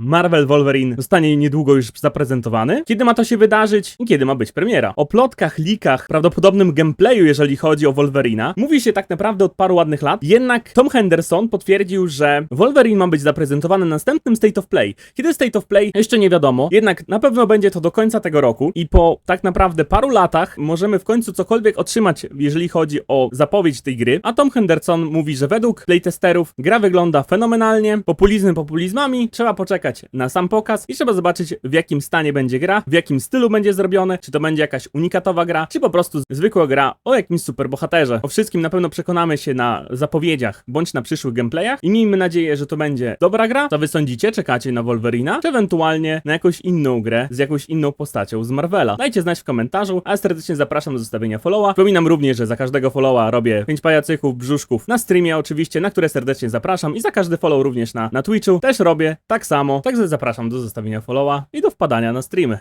Marvel Wolverine zostanie niedługo już zaprezentowany. Kiedy ma to się wydarzyć i kiedy ma być premiera? O plotkach, leakach, prawdopodobnym gameplayu, jeżeli chodzi o Wolverina, mówi się tak naprawdę od paru ładnych lat. Jednak Tom Henderson potwierdził, że Wolverine ma być zaprezentowany na następnym State of Play. Kiedy State of Play jeszcze nie wiadomo, jednak na pewno będzie to do końca tego roku i po tak naprawdę paru latach możemy w końcu cokolwiek otrzymać, jeżeli chodzi o zapowiedź tej gry. A Tom Henderson mówi, że według playtesterów gra wygląda fenomenalnie, populizmy populizmami, trzeba poczekać na sam pokaz i trzeba zobaczyć w jakim stanie będzie gra, w jakim stylu będzie zrobione, czy to będzie jakaś unikatowa gra, czy po prostu zwykła gra o jakimś superbohaterze. O wszystkim na pewno przekonamy się na zapowiedziach, bądź na przyszłych gameplayach i miejmy nadzieję, że to będzie dobra gra. Co wy sądzicie? Czekacie na Wolverina? Czy ewentualnie na jakąś inną grę z jakąś inną postacią z Marvela? Dajcie znać w komentarzu, a serdecznie zapraszam do zostawienia followa. Przypominam również, że za każdego followa robię 5 pajacyków, brzuszków na streamie oczywiście, na które serdecznie zapraszam i za każdy follow również na, na Twitchu też robię tak samo, także zapraszam do zostawienia followa i do wpadania na streamy.